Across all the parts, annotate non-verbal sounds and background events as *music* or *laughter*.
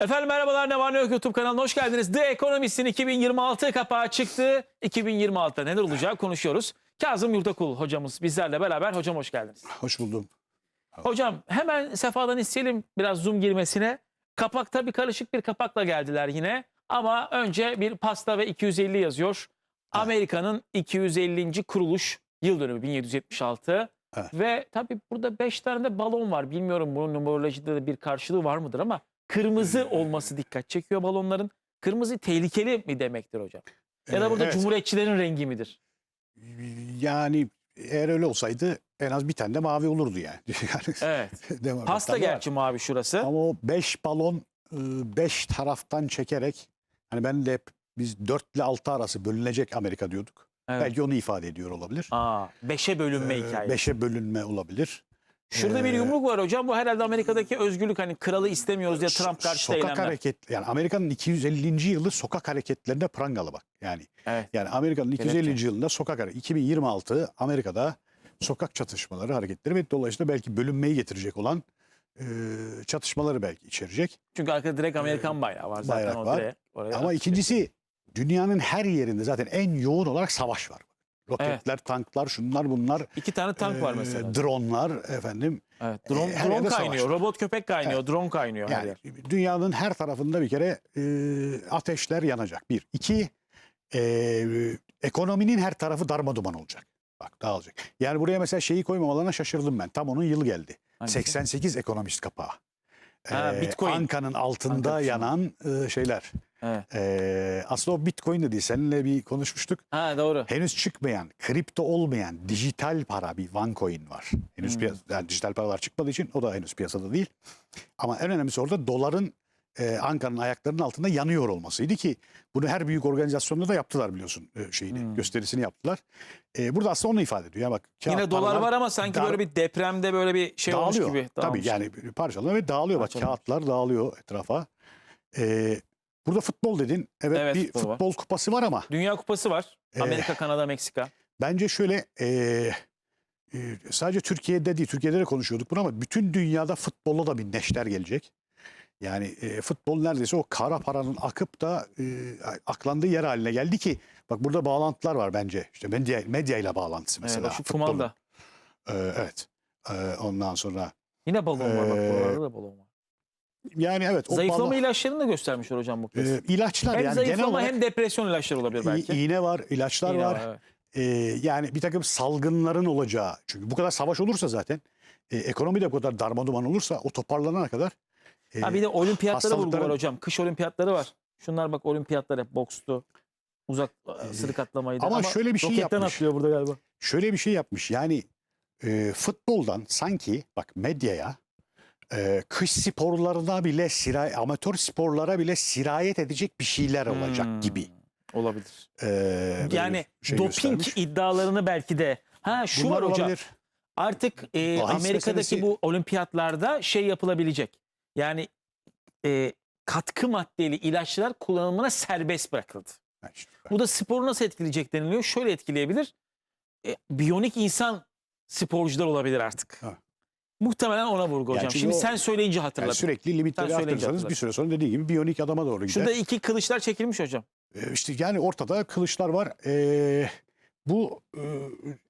Efendim merhabalar ne var ne yok YouTube kanalına hoş geldiniz. The Economist'in 2026 kapağı çıktı. 2026'da neler olacağı konuşuyoruz. Kazım Yurtakul hocamız bizlerle beraber. Hocam hoş geldiniz. Hoş buldum. Hocam hemen Sefa'dan isteyelim biraz zoom girmesine. Kapakta bir karışık bir kapakla geldiler yine. Ama önce bir pasta ve 250 yazıyor. Amerika'nın 250. kuruluş yıl dönümü 1776. Evet. Ve tabii burada 5 tane de balon var. Bilmiyorum bunun numerolojide de bir karşılığı var mıdır ama kırmızı olması dikkat çekiyor balonların. Kırmızı tehlikeli mi demektir hocam? Ya da burada Ee, evet. cumhuriyetçilerin rengi midir? Yani eğer öyle olsaydı en az bir tane de mavi olurdu yani. *laughs* yani Evet. *laughs* demokratlar Pasta var. gerçi mavi şurası. Ama o 5 balon 5 taraftan çekerek hani ben de hep biz 4 ile 6 arası bölünecek Amerika diyorduk. Evet. Belki onu ifade ediyor olabilir. Aa, beşe bölünme Ee, hikayesi. Beşe bölünme olabilir. Şurada bir Ee, yumruk var hocam. Bu herhalde Amerika'daki özgürlük hani kralı istemiyoruz diye Trump karşıtı sokak eylemler. hareket yani Amerika'nın 250. yılı sokak hareketlerinde prangalı bak. Yani Evet. yani Amerika'nın Kelepçe. 250. yılında sokak hareket 2026 Amerika'da sokak çatışmaları hareketleri ve dolayısıyla belki bölünmeyi getirecek olan e, çatışmaları belki içerecek. Çünkü arkada direkt Amerikan bayrağı var zaten bayrak var. Oraya Ama ikincisi dünyanın her yerinde zaten en yoğun olarak savaş var. Roketler, tanklar, şunlar bunlar. İki tane tank var e, mesela. Dronlar efendim. evet. Drone, e, her drone kaynıyor. savaş. Robot köpek kaynıyor. Drone kaynıyor her Yani yer. dünyanın her tarafında bir kere e, ateşler yanacak. Bir. iki e, ekonominin her tarafı darmaduman olacak. Bak dağılacak. Yani buraya mesela şeyi koymamalarına şaşırdım ben. Tam onun yıl geldi. Hangisi? 88 ekonomist kapağı. Ha, Ee, Bitcoin. Anka'nın altında Anka yanan e, şeyler. Evet. Ee, aslında o Bitcoin de değil. Seninle bir konuşmuştuk. Ha doğru. Henüz çıkmayan, kripto olmayan dijital para bir OneCoin var. Henüz Hmm. piyas- yani dijital paralar çıkmadığı için o da henüz piyasada değil. Ama en önemlisi orada doların e, Anka'nın ayaklarının altında yanıyor olmasıydı ki bunu her büyük organizasyonda da yaptılar biliyorsun e, şeyini Hmm. gösterisini yaptılar. E, burada aslında onu ifade ediyor. Ya bak Yine dolar var ama sanki böyle bir depremde böyle bir şey olmuş dağılıyor. gibi. Tabii dağılmış. yani parçalanıyor ve dağılıyor. Bak Parçalanmış. kağıtlar dağılıyor etrafa. E, burada futbol dedin. Evet, Evet, bir futbol var. futbol kupası var ama Dünya Kupası var. Ee, Amerika, Kanada, Meksika. Bence şöyle eee, eee, sadece Türkiye'de değil, Türkiye'de de konuşuyorduk bunu ama bütün dünyada futbolla da bir neşter gelecek. Yani eee, futbol neredeyse o kara paranın akıp da eee, aklandığı yer haline geldi ki bak burada bağlantılar var bence. İşte medya medya ile bağlantısı Evet, mesela. şu futbolun. kumanda. Eee, evet. Eee, ondan sonra Yine balon var bak Ee, buralarda da balon var. Yani evet o Zayıflama bağla- ilaçlarını da göstermişler hocam bu kez. eee, ilaçlar hem yani genel zayıflama olarak hem depresyon ilaçları olabilir belki. iğne var, ilaçlar İğne var. evet. Ee, yani bir takım salgınların olacağı çünkü bu kadar savaş olursa zaten e, ekonomi de bu kadar darmaduman olursa o toparlanana kadar e, Ha bir de olimpiyatlara vurgu var hastalıkların- hocam. Kış olimpiyatları var. Şunlar bak olimpiyatlar hep bokstu. Uzak e, sırık atlamaydı. ama şöyle bir şey yapmış. atlıyor burada galiba. şöyle bir şey yapmış yani e, futboldan sanki bak medyaya e, kış sporlarına bile sira, amatör sporlara bile sirayet edecek bir şeyler olacak Hmm, gibi. Olabilir. e, böyle Yani şey doping göstermiş. iddialarını belki de. Ha şu Bunlar var hocam. olabilir. Artık e, Bahis Amerika'daki meselesi- bu olimpiyatlarda şey yapılabilecek. Yani e, katkı maddeli ilaçlar kullanımına serbest bırakıldı. İşte. Bu da sporu nasıl etkileyecek deniliyor. Şöyle etkileyebilir. E, biyonik insan sporcular olabilir artık. Ha. Muhtemelen ona vurgu Yani hocam. çünkü Şimdi o- sen söyleyince Yani hatırladım. sürekli limitleri Sen söyleyince arttırırsanız bir hatırladım. süre sonra dediği gibi biyonik adama doğru gider. Şurada iki kılıçlar çekilmiş hocam. E, İşte yani ortada kılıçlar var. E, bu e,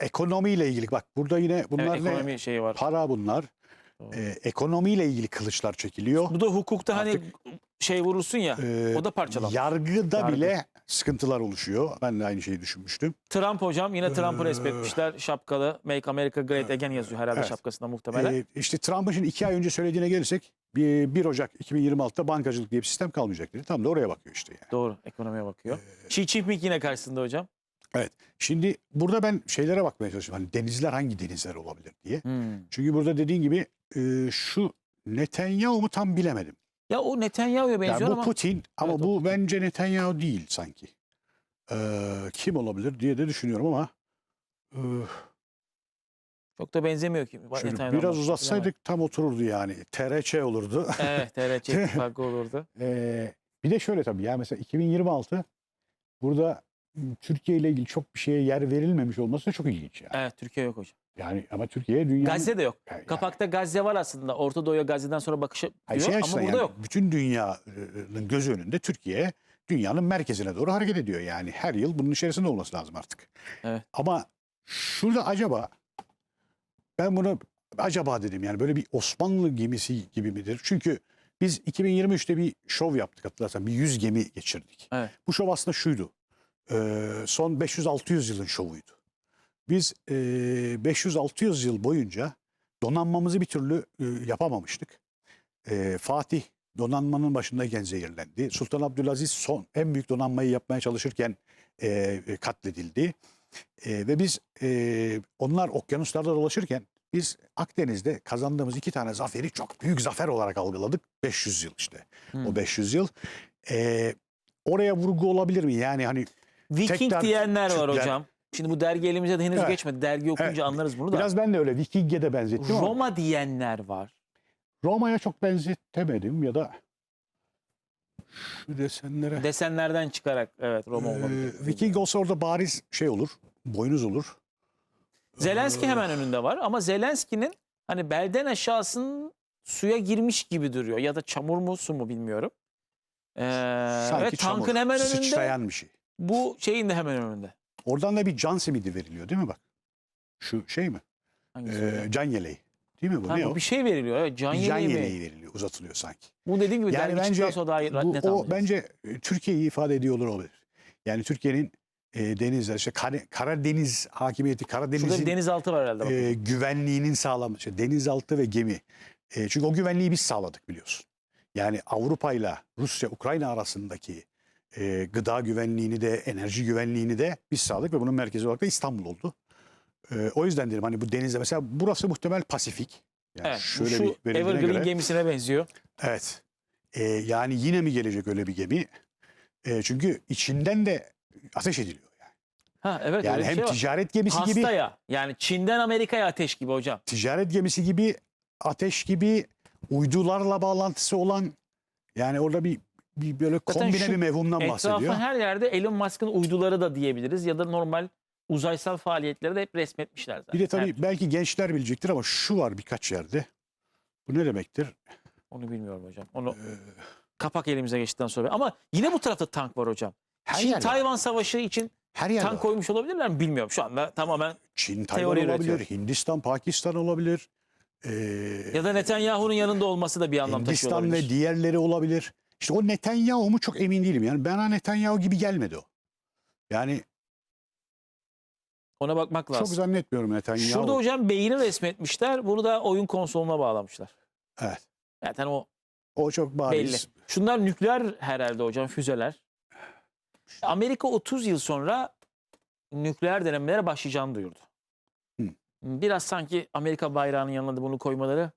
ekonomiyle ilgili bak burada yine bunlar evet, ne? ekonomi şeyi var. Para bunlar. E, ekonomiyle ilgili kılıçlar çekiliyor. Bu da hukukta hani Artık- şey vurursun ya. E, o da parçalanmış. Yargıda Yargı. bile sıkıntılar oluşuyor. Ben de aynı şeyi düşünmüştüm. Trump hocam yine Trump'ı Ee, resmetmişler. Şapkalı Make America Great Again yazıyor herhalde Evet. şapkasında muhtemelen. E, işte Trump'ın şimdi iki ay önce söylediğine gelirsek bir 1 Ocak 2026'da bankacılık diye bir sistem kalmayacak dedi. Tam da oraya bakıyor işte yani. Doğru ekonomiye bakıyor. Ee, Xi Jinping yine karşısında hocam. Şimdi burada ben şeylere bakmaya çalışıyorum. Hani denizler hangi denizler olabilir diye. Hmm. Çünkü burada dediğin gibi e, şu Netanyahu mu tam bilemedim. Ya o Netanyahu'ya Ya benziyor bu ama Putin ama Evet, bu bence Netanyahu değil sanki. Ee, kim olabilir diye de düşünüyorum ama e, çok da benzemiyor ki. şöyle biraz uzatsaydık tam otururdu yani. TRÇ olurdu. Evet TRT *laughs* ittifakı olurdu. Ee, bir de şöyle tabii ya mesela 2026 burada Türkiye ile ilgili çok bir şeye yer verilmemiş olması da çok ilginç yani. Evet Türkiye yok hocam. Yani ama Türkiye dünyanın... Gazze de yok. Yani- Kapakta Gazze var aslında. Orta Doğu'ya Gazze'den sonra bakışı Hayır, şey ama burada yani yok. bütün dünyanın göz önünde Türkiye dünyanın merkezine doğru hareket ediyor. Yani her yıl bunun içerisinde olması lazım artık. Evet. Ama şurada acaba ben bunu acaba dedim yani böyle bir Osmanlı gemisi gibi midir? Çünkü biz 2023'te bir şov yaptık hatırlarsan bir 100 gemi geçirdik. Evet. Bu şov aslında şuydu. Ee, son 500-600 yılın şovuydu. Biz e, 500-600 yıl boyunca donanmamızı bir türlü e, yapamamıştık. E, Fatih donanmanın başındayken zehirlendi. Sultan Abdülaziz son en büyük donanmayı yapmaya çalışırken e, katledildi. E, ve biz e, onlar okyanuslarda dolaşırken biz Akdeniz'de kazandığımız iki tane zaferi çok büyük zafer olarak algıladık. 500 yıl işte. Hmm. O 500 yıl. E, oraya vurgu olabilir mi? Yani hani Viking diyenler var hocam. Şimdi bu dergi elimize de henüz Evet. geçmedi. Dergi okuyunca Evet. anlarız bunu da. biraz ben de öyle Viking'e de benzettim ama Roma diyenler var. Roma'ya çok benzetemedim ya da şu desenlere. Desenlerden çıkarak evet Roma Ee, olabilir. Viking olsa orada bariz şey olur. Boynuz olur. Zelenski hemen önünde var ama Zelenski'nin hani belden aşağısının suya girmiş gibi duruyor. Ya da çamur mu su mu bilmiyorum. Ee, Sanki ve tankın çamur, hemen önünde. Sıçrayan bir şey. Bu şeyin de hemen önünde. Oradan da bir can simidi veriliyor değil mi bak? Şu şey mi? Hangisi? Ee, can yeleği. Değil mi bu? Ha, ne bu o? bir şey veriliyor. Evet, can, yeleği can mi? yeleği veriliyor. Uzatılıyor sanki. Bu dediğim gibi Yani bence sonra daha net Bu, anlayacağız. o bence e, Türkiye'yi ifade ediyor olabilir. Yani Türkiye'nin e, denizler, işte Kara- Karadeniz hakimiyeti, Karadeniz'in denizaltı var herhalde. e, güvenliğinin sağlanması, işte denizaltı ve gemi. E, çünkü o güvenliği biz sağladık biliyorsun. Yani Avrupa ile Rusya, Ukrayna arasındaki e, gıda güvenliğini de, enerji güvenliğini de biz sağladık ve bunun merkezi olarak da İstanbul oldu. E, o yüzden dedim hani bu denizde mesela burası muhtemel Pasifik. Yani evet, şöyle şu bir Evergreen göre- gemisine benziyor. Evet. E, yani yine mi gelecek öyle bir gemi? E, çünkü içinden de ateş ediliyor. Yani, Ha evet yani hem şey var. ticaret gemisi gibi Hastaya yani Çin'den Amerika'ya ateş gibi hocam. ticaret gemisi gibi ateş gibi uydularla bağlantısı olan yani orada bir, bir böyle Zaten kombine şu bir mevhumdan bahsediyor. Etrafı her yerde Elon Musk'ın uyduları da diyebiliriz ya da normal uzaysal faaliyetleri de hep resmetmişler zaten. Bir de tabii Her- belki gençler bilecektir ama şu var birkaç yerde. Bu ne demektir? onu bilmiyorum hocam. Onu Ee, kapak elimize geçtikten sonra. Ama yine bu tarafta tank var hocam. her Çin yerde. Tayvan Savaşı için her yerde. tank var. koymuş olabilirler mi bilmiyorum. Şu anda tamamen Çin, Tayvan teori olabilir, üretiyor. Hindistan, Pakistan olabilir. Ee, ya da Netanyahu'nun yanında olması da bir anlam taşıyor Hindistan olabilir. ve diğerleri olabilir. İşte o Netanyahu mu çok emin değilim. Yani bana Netanyahu gibi gelmedi o. Yani Ona bakmak çok lazım. zannetmiyorum Netanyahu. Şurada hocam beyni resmetmişler. Bunu da oyun konsoluna bağlamışlar. Evet. Zaten o O çok bariz. belli. Şunlar nükleer herhalde hocam füzeler. Amerika 30 yıl sonra nükleer denemelere başlayacağını duyurdu. Hı. Biraz sanki Amerika bayrağının yanına da bunu koymaları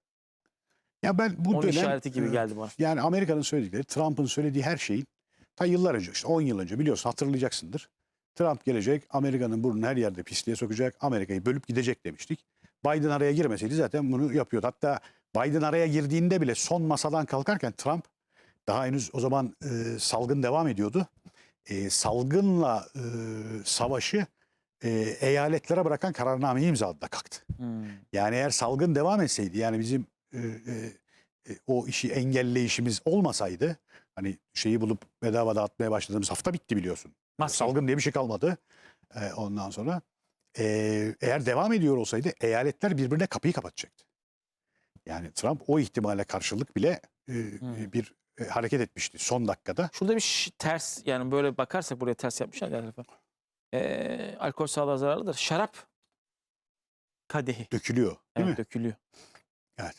Ya ben bu onun dönem işareti gibi e, geldi bana. Yani Amerika'nın söyledikleri, Trump'ın söylediği her şeyin ta yıllar önce işte 10 yıl önce biliyorsun hatırlayacaksındır. Trump gelecek, Amerika'nın burnunu her yerde pisliğe sokacak, Amerika'yı bölüp gidecek demiştik. Biden araya girmeseydi zaten bunu yapıyordu. Hatta Biden araya girdiğinde bile son masadan kalkarken Trump daha henüz o zaman e, salgın devam ediyordu. E, salgınla e, savaşı e, eyaletlere bırakan kararnameyi imzaladı da kalktı. Hmm. Yani eğer salgın devam etseydi yani bizim e, e, e, o işi engelleyişimiz olmasaydı hani şeyi bulup bedava dağıtmaya başladığımız hafta bitti biliyorsun. Maske. Salgın diye bir şey kalmadı e, ondan sonra. E, eğer devam ediyor olsaydı eyaletler birbirine kapıyı kapatacaktı. Yani Trump o ihtimale karşılık bile e, Hmm. bir e, hareket etmişti son dakikada. Şurada bir ters yani böyle bakarsak buraya ters yapmışlar galiba. Ee, alkol sağlığa zararlıdır. Şarap kadehi. Dökülüyor değil Evet, mi? dökülüyor. Evet.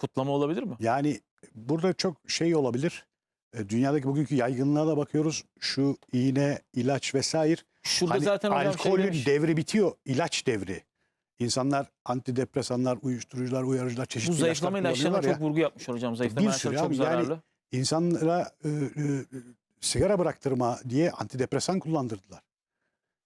Kutlama olabilir mi? Yani burada çok şey olabilir. E, Dünyadaki bugünkü yaygınlığa da bakıyoruz. Şu iğne, ilaç vesaire. Şurada Hani zaten şey alkolün demiş. devri bitiyor. ilaç devri. İnsanlar antidepresanlar, uyuşturucular, uyarıcılar, çeşitli Bu zayıflama ilaçlar ilaçlarına çok vurgu yapmış hocam. Zayıflama Bir sürü çok abi, yani zararlı. İnsanlara e, e, sigara bıraktırma diye antidepresan kullandırdılar.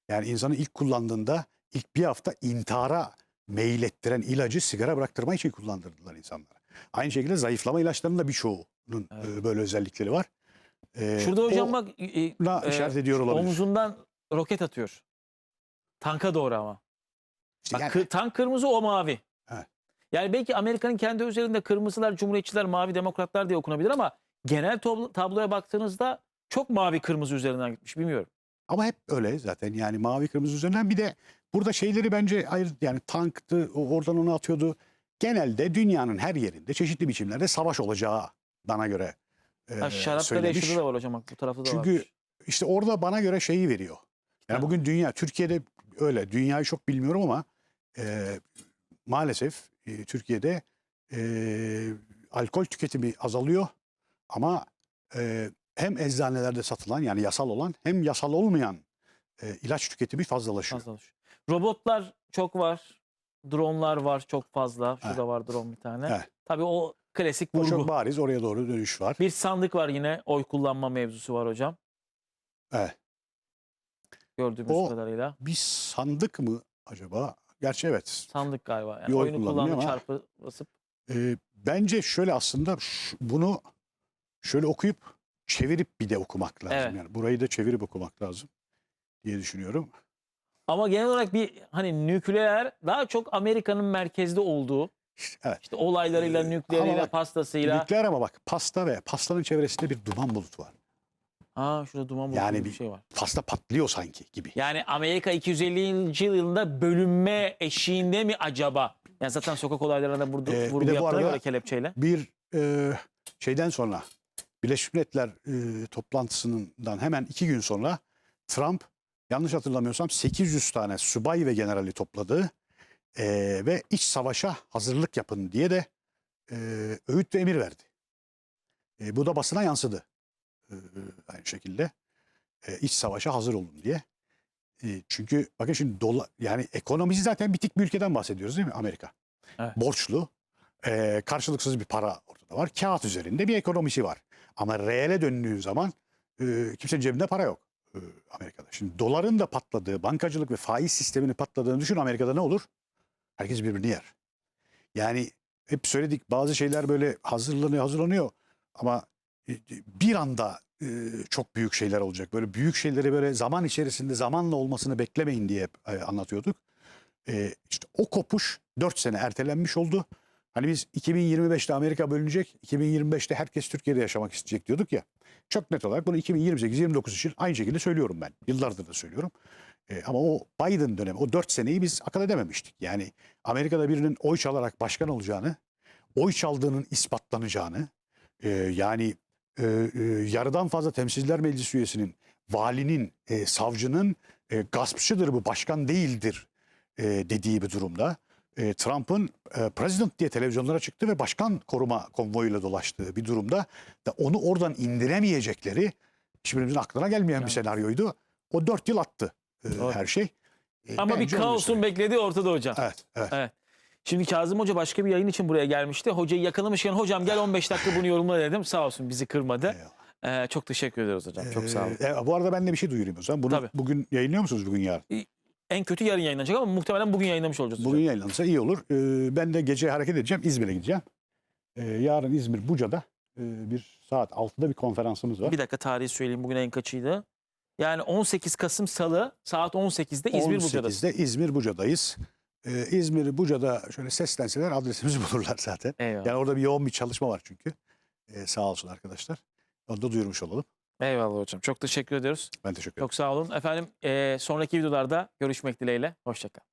Yani insanı ilk kullandığında ilk bir hafta intihara meylettiren ilacı sigara bıraktırma için kullandırdılar insanlara. Aynı şekilde zayıflama ilaçlarının da birçoğunun Evet. e, böyle özellikleri var. E, Şurada hocam bak e, işaret ediyor olabilir. omzundan roket atıyor. Tanka doğru ama. İşte Bak, yani- kı- tank kırmızı o mavi. Evet. Yani belki Amerika'nın kendi üzerinde kırmızılar, cumhuriyetçiler, mavi demokratlar diye okunabilir ama genel tablo- tabloya baktığınızda çok mavi kırmızı üzerinden gitmiş. Bilmiyorum. Ama hep öyle zaten yani mavi kırmızı üzerinden bir de burada şeyleri bence ayrı yani tanktı oradan onu atıyordu. Genelde dünyanın her yerinde çeşitli biçimlerde savaş olacağı bana göre e, Ha, Şarapları söylemiş. da var hocam. Bu tarafta da Çünkü varmış. işte orada bana göre şeyi veriyor. Yani Ha. bugün dünya Türkiye'de öyle dünyayı çok bilmiyorum ama e, maalesef e, Türkiye'de e, alkol tüketimi azalıyor ama e, hem eczanelerde satılan yani yasal olan hem yasal olmayan e, ilaç tüketimi fazlalaşıyor. Fazla olmuş. Robotlar çok var. Dronlar var çok fazla. Şurada Evet. var drone bir tane. Evet. Tabii o klasik O vurgu. çok bariz oraya doğru dönüş var. Bir sandık var yine. Oy kullanma mevzusu var hocam. Evet. Gördüğümüz O- kadarıyla. Bir sandık mı acaba? Gerçi evet. Sandık galiba. Yani Bir oy oyunu kullanılıyor ama- çarpı basıp. E, bence şöyle aslında bunu şöyle okuyup çevirip bir de okumak lazım. Evet. Yani burayı da çevirip okumak lazım diye düşünüyorum. Ama genel olarak bir hani nükleer daha çok Amerika'nın merkezde olduğu Evet. işte olaylarıyla, Ee, nükleeriyle, ama bak, pastasıyla. Nükleer ama bak pasta ve pastanın çevresinde bir duman bulutu var. Aa şurada duman bulutu Yani gibi bir şey var. Pasta patlıyor sanki gibi. Yani Amerika 250. yılında bölünme eşiğinde mi acaba? Yani zaten sokak olaylarına burada Ee, bir vurgu de bu yaptılar arada- kelepçeyle. Bir e, şeyden sonra Birleşmiş Milletler e, toplantısından hemen iki gün sonra Trump yanlış hatırlamıyorsam 800 tane subay ve generali topladı e, ve iç savaşa hazırlık yapın diye de e, öğüt ve emir verdi. E, bu da basına yansıdı. E, aynı şekilde e, iç savaşa hazır olun diye. E, çünkü bakın şimdi dola, yani ekonomisi zaten bitik bir ülkeden bahsediyoruz değil mi Amerika? Evet. Borçlu, e, karşılıksız bir para ortada var. Kağıt üzerinde bir ekonomisi var. Ama reale döndüğü zaman e, kimsenin cebinde para yok e, Amerika'da. Şimdi doların da patladığı, bankacılık ve faiz sisteminin patladığını düşün Amerika'da ne olur? Herkes birbirini yer. Yani hep söyledik bazı şeyler böyle hazırlanıyor hazırlanıyor ama e, bir anda e, çok büyük şeyler olacak. Böyle büyük şeyleri böyle zaman içerisinde zamanla olmasını beklemeyin diye hep e, anlatıyorduk. E, işte o kopuş 4 sene ertelenmiş oldu. Hani biz 2025'te Amerika bölünecek, 2025'te herkes Türkiye'de yaşamak isteyecek diyorduk ya. Çok net olarak bunu 2028-29 için aynı şekilde söylüyorum ben. Yıllardır da söylüyorum. E, ama o Biden dönemi, o 4 seneyi biz akıl edememiştik. Yani Amerika'da birinin oy çalarak başkan olacağını, oy çaldığının ispatlanacağını, e, yani e, e, yarıdan fazla temsilciler meclis üyesinin, valinin, e, savcının e, gaspçıdır bu başkan değildir e, dediği bir durumda. E, Trump'ın e, president diye televizyonlara çıktı ve başkan koruma konvoyuyla dolaştığı bir durumda da onu oradan indiremeyecekleri hiçbirimizin aklına gelmeyen bir Evet. senaryoydu. O dört yıl attı e, her şey. E, Ama bir kaosun beklediği ortada hocam. Evet, evet. Evet. Şimdi Kazım Hoca başka bir yayın için buraya gelmişti. Hocayı yakalamışken hocam gel 15 dakika bunu yorumla dedim. Sağ olsun bizi kırmadı. Eyvallah. Ee, çok teşekkür ederiz hocam. Çok sağ olun. Ee, bu arada ben de bir şey duyurayım o zaman. Bunu Tabii. bugün yayınlıyor musunuz bugün yarın? En kötü yarın yayınlanacak ama muhtemelen bugün yayınlamış olacağız. Bugün hocam. yayınlanırsa iyi olur. Ee, ben de gece hareket edeceğim. İzmir'e gideceğim. Ee, yarın İzmir Buca'da e, bir saat 6'da bir konferansımız var. Bir dakika tarihi söyleyeyim bugün en kaçıydı? Yani 18 Kasım Salı saat 18'de İzmir Buca'dasın. 18'de İzmir Buca'dayız. Ee, İzmir Buca'da şöyle seslenseler adresimizi *laughs* bulurlar zaten. Eyvallah. Yani orada bir yoğun bir çalışma var çünkü. Ee, sağ olsun arkadaşlar. Onu da duyurmuş olalım. Eyvallah hocam. Çok teşekkür ediyoruz. Ben teşekkür ederim. Çok sağ olun. Efendim e, sonraki videolarda görüşmek dileğiyle. Hoşçakalın.